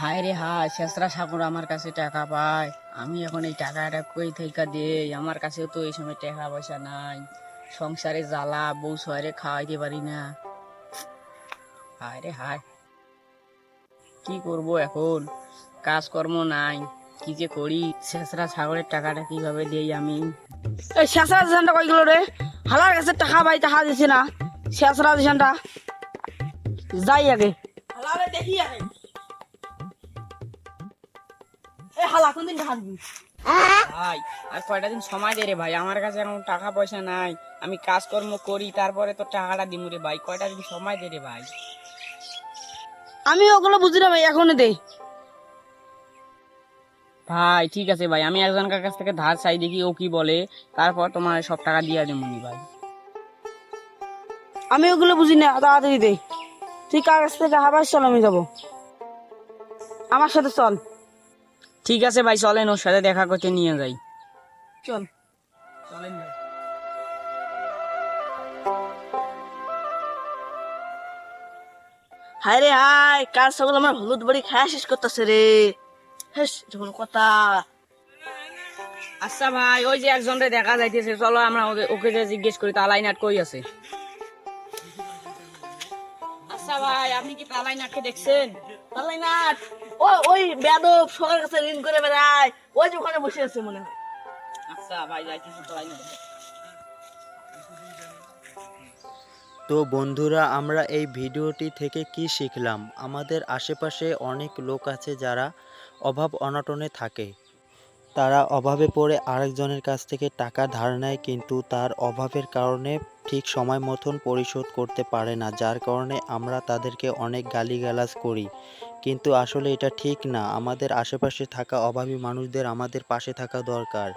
হায় রে হায় শেষরা ঠাকুর আমার কাছে টাকা পায়। আমি এখন এই টাকাটা কই থেকে দেই? আমার কাছেও তো এই সময় টাকা পয়সা নাই। সংসারে জ্বালা বউ শহরে খাওয়াইতে পারি না। হায় রে হায়। কি করব এখন? কাজকর্ম নাই কি যে করি? শেষরা ছাগলের টাকাটা কীভাবে দেই আমি? এই শেষরা কই গেল রে? হালার কাছে টাকা পাই টাকা দিছে না। শেষরা দিশানটা যাই আগে। হালারে দেখি আগে। এ হালা কোনদিন টাকা দিবি ভাই আর কয়টা দিন সময় দে রে ভাই আমার কাছে এখন টাকা পয়সা নাই। আমি কাজকর্ম করি তারপরে তো টাকাটা দিমু রে ভাই কয়টা দিন সময় দে রে ভাই। আমি ওগুলো বুঝি না ভাই এখনই দে। ভাই ঠিক আছে ভাই আমি একজনের কাছ থেকে ধার চাই দেখি ও কি বলে। তারপর তোমার সব টাকা দিয়ে দেবো ভাই। আমি ওগুলো বুঝি না তাড়াতাড়ি দে। তুই কার কাছ থেকে হাবার চল আমি যাব? আমার সাথে চল। ঠিক আছে ভাই চলেন ওর সাথে দেখা করতে নিয়ে যাই। চল। চলেন ভাই হায় রে হায় কার সকল আমার হলুদ বাড়ি খায়া শেষ করতেছে রে? হেস কোনো কথা। আচ্ছা ভাই ওই যে একজন রে দেখা যাইতেছে চলো আমরা ওকে- ওকে যে জিজ্ঞেস করি তালাই নাট কই আছে? আচ্ছা ভাই আপনি কি তালাই নাটকে দেখছেন? তাহলে না ও ওই বেদব সবার কাছে ঋণ করে বেড়ায়। ওই যে ওখানে বসে আছে মনে হয়। আচ্ছা ভাই যাইতেছি তালাই নাট তো বন্ধুরা আমরা এই ভিডিওটি থেকে কি শিখলাম? আমাদের আশেপাশে অনেক লোক আছে যারা অভাব অনাটনে থাকে। তারা অভাবে পড়ে আরেকজনের কাছ থেকে টাকা ধার নেয়, কিন্তু তার অভাবের কারণে ঠিক সময় মতন পরিশোধ করতে পারে না, যার কারণে আমরা তাদেরকে অনেক গালিগালাজ করি। কিন্তু আসলে এটা ঠিক না। আমাদের আশেপাশে থাকা অভাবী মানুষদের আমাদের পাশে থাকা দরকার।